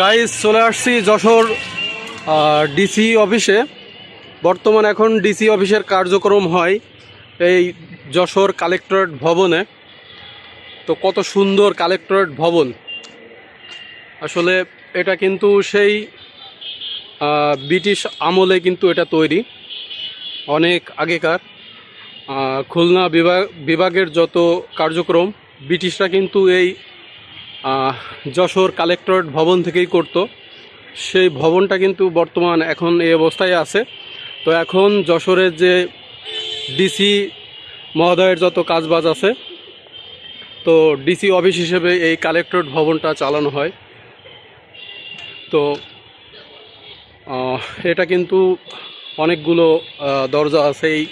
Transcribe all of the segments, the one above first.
Guys চলে আসছি Jessore DC অফিসে বর্তমান এখন ডিসি অফিসের কার্যক্রম হয় এই যশোর কালেক্টরেট ভবনে। তো কত সুন্দর কালেক্টরেট ভবন। আসলে এটা কিন্তু সেই ব্রিটিশ আমলে কিন্তু এটা তৈরি। অনেক আগেকার খুলনা বিভাগ বিভাগের যত কার্যক্রম, ব্রিটিশরা কিন্তু এই যশোর কালেক্টরেট ভবন থেকেই করত। সেই ভবনটা কিন্তু বর্তমান এখন এই অবস্থায় আছে। তো এখন যশোরের যে ডিসি মহোদয়ের যত কাজবাজ আছে, তো ডিসি অফিস হিসেবে এই কালেক্টরেট ভবনটা চালানো হয়। তো এটা কিন্তু অনেকগুলো দরজা আছে এই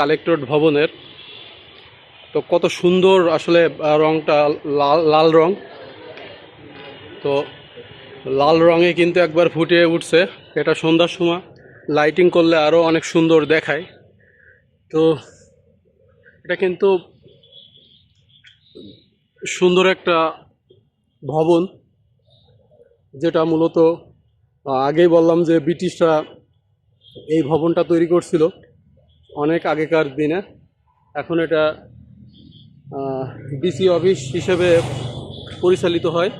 কালেক্টরেট ভবনের। তো কত সুন্দর আসলে রংটা লাল লাল রং। তো লাল রঙে কিন্তু একবার ফুটে উঠছে, এটা সন্ধ্যার সময়। লাইটিং করলে আরও অনেক সুন্দর দেখায়। তো এটা কিন্তু সুন্দর একটা ভবন, যেটা মূলত আগেই বললাম যে ব্রিটিশরা এই ভবনটা তৈরি করছিল অনেক আগেকার দিনে। এখন এটা ডিসি অফিস হিসেবে পরিচালিত হয়।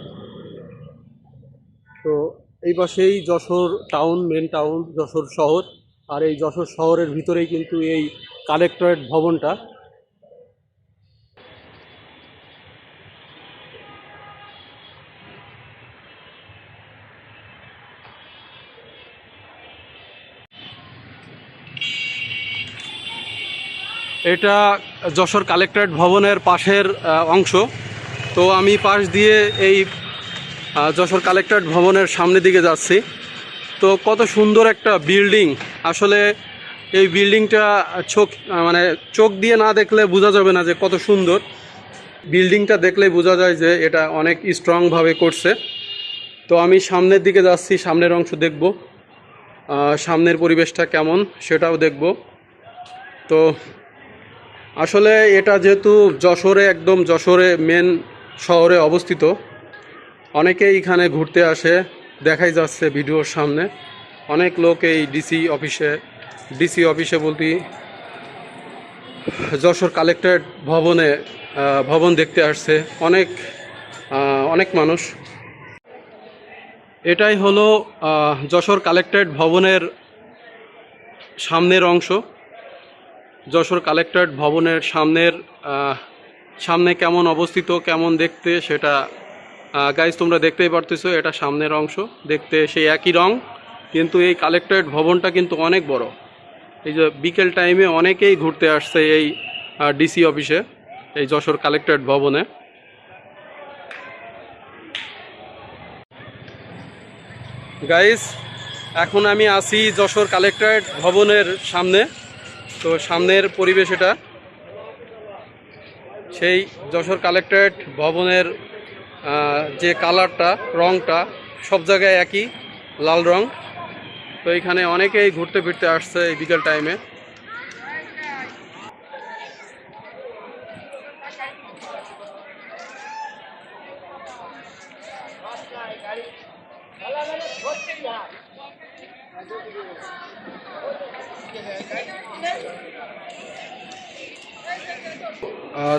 তো এই পাশেই Jessore town main town Jessore শহর। আর এই যশোর শহরের ভিতরেই কিন্তু এই কালেক্টরেট ভবনটা। এটা যশোর কালেক্টরেট ভবনের পাশের অংশ। তো আমি পাশ দিয়ে এই যশোর কালেক্টরেট ভবনের সামনের দিকে যাচ্ছি। তো কত সুন্দর একটা বিল্ডিং। আসলে এই বিল্ডিংটা চোখ মানে চোখ দিয়ে না দেখলে বোঝা যাবে না যে কত সুন্দর। বিল্ডিংটা দেখলেই বোঝা যায় যে এটা অনেক স্ট্রংভাবে করছে। তো আমি সামনের দিকে যাচ্ছি, সামনের অংশ দেখব। সামনের পরিবেশটা কেমন সেটাও দেখব। তো আসলে এটা যেহেতু যশোরে, একদম যশোরে মেন শহরে অবস্থিত অনেকেই এখানে ঘুরতে আসে, দেখাই যাচ্ছে ভিডিওর সামনে। অনেক লোক এই ডিসি অফিসে ডিসি অফিসে বলতে যশোর কালেক্টরেট ভবনে ভবন দেখতে আসছে। অনেক অনেক মানুষ। এটাই হলো যশোর কালেক্টরেট ভবনের সামনের অংশ। যশোর কালেক্টরেট ভবনের সামনের সামনে কেমন অবস্থিত, কেমন দেখতে সেটা গাইজ তোমরা দেখতেই পারতেছো, এটা সামনের অংশ। দেখতে সেই একই রং, কিন্তু এই কালেক্টরেট ভবনটা কিন্তু অনেক বড়। এই যে বিকেল টাইমে অনেকেই ঘুরতে আসছে এই ডিসি অফিসে এই যশোর কালেক্টরেট ভবনে। গাইজ এখন আমি আছি যশোর কালেক্টরেট ভবনের সামনে। তো সামনের পরিবেশ এটা। সেই যশোর কালেক্টরেট ভবনের যে কালারটা, রংটা, সব জায়গায় একই, লাল রং। তো এখানে অনেকেই ঘুরতে ফিরতে আসছে এই বিকেল টাইমে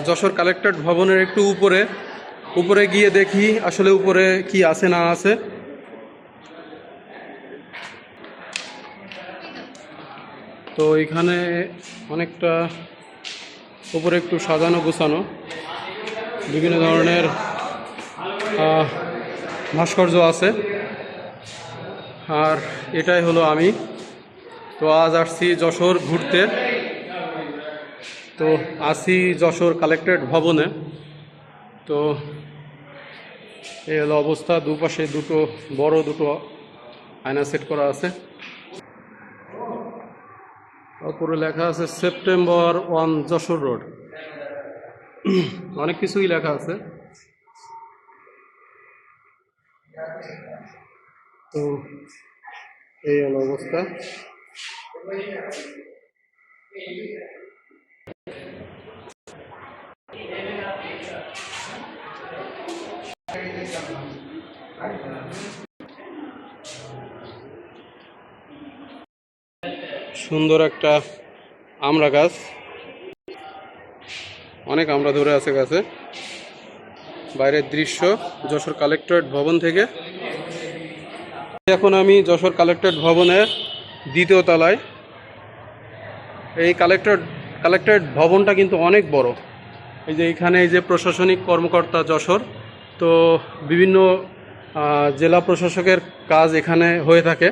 যশোর কালেক্টরেট ভবনের একটু উপরে উপরে গিয়ে দেখি আসলে উপরে কি আছে না আছে। তো এখানে অনেকটা উপরে একটু সাজানো গোছানো, বিভিন্ন ধরনের ভাস্কর্য আছে। আর এটাই হলো আমি। তো আজ আসছি যশোর ঘুরতে। তো আসি যশোর কালেক্টরেট ভবনে। তো এই হলো অবস্থা, দুপাশে দুটো, বড় দুটো আয়না সেট করা আছে। তারপরে লেখা আছে, সেপ্টেম্বর ওয়ান যশোর রোড। অনেক কিছুই লেখা আছে। তো এই হলো অবস্থা। সুন্দর একটা আমরা গাছ। অনেক আমড়া ধরে আছে গাছে। বাইরের দৃশ্য, যশোর কালেক্টরেট ভবন থেকে। এখন আমি যশোর কালেক্টরেট ভবনের দ্বিতীয় তলায়। এই কালেক্টরেট কালেক্টরেট ভবনটা কিন্তু অনেক বড়। এই যে এখানে এই যে প্রশাসনিক কর্মকর্তা যশোর, তো বিভিন্ন জেলা প্রশাসকের কাজ এখানে হয়ে থাকে।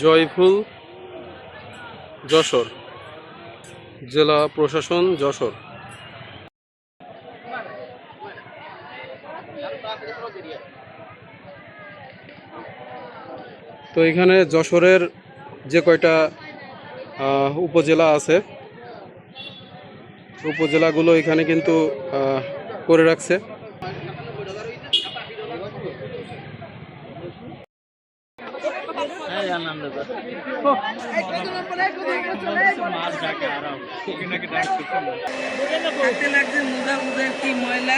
জয়ফুল যশোর, জেলা প্রশাসন যশোর। তো এখানে যশোরের যে কয়টা উপজেলা আছে উপজেলাগুলো এখানে কিন্তু আহ, করে রাখছে। ময়লা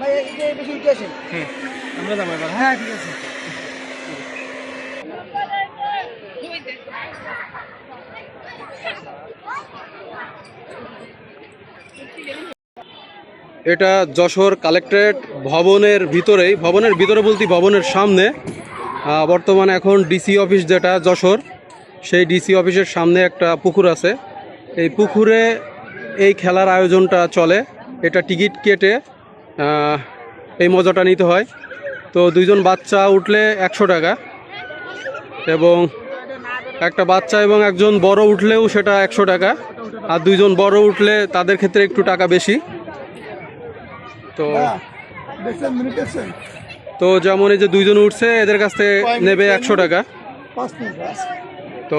ভাই এটা বেশি উঠে আসেন। হ্যাঁ ঠিক আছে। এটা যশোর কালেক্টরেট ভবনের ভিতরেই ভবনের ভিতরে বলতে ভবনের সামনে। বর্তমানে এখন ডিসি অফিস যেটা যশোর সেই ডিসি অফিসের সামনে একটা পুকুর আছে। এই পুকুরে এই খেলার আয়োজনটা চলে। এটা টিকিট কেটে এই মজাটা নিতে হয়। তো দুইজন বাচ্চা উঠলে একশো টাকা এবং একটা বাচ্চা এবং একজন বড় উঠলেও সেটা একশো টাকা আর দুইজন বড় উঠলে তাদের ক্ষেত্রে একটু টাকা বেশি। তো তো যেমন এই যে দুইজন উঠছে, এদের কাছ থেকে নেবে একশো টাকা। তো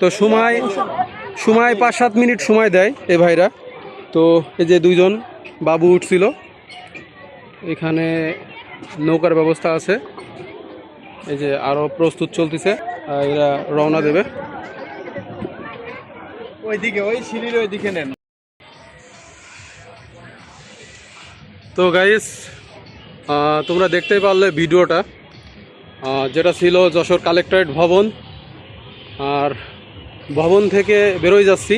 তো সময় সময় পাঁচ সাত মিনিট সময় দেয় এই ভাইরা। তো এই যে দুইজন বাবু উঠছিল এখানে নৌকার ব্যবস্থা আছে। এই যে আরও প্রস্তুত চলতেছে আর এরা রওনা দেবে। ওইদিকে ওই সিঁড়ির ওইদিকে নেন। তো গাইস তোমরা দেখতেই পারলে ভিডিওটা। যেটা ছিল যশোর কালেক্টরেট ভবন আর ভবন থেকে বেরোয় যাচ্ছি।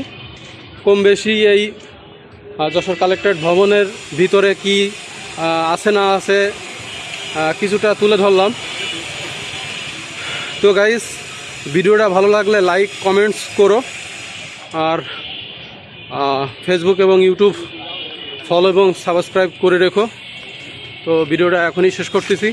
কম বেশি এই যশোর কালেক্টরেট ভবনের ভিতরে কি আছে না আছে কিছুটা তুলে ধরলাম। তো গাইস ভিডিওটা ভালো লাগলে লাইক কমেন্টস করো। আর ফেসবুক এবং ইউটিউব ফলো এবং সাবস্ক্রাইব করে রেখো। তো ভিডিওটা এখনই শেষ করতেছি।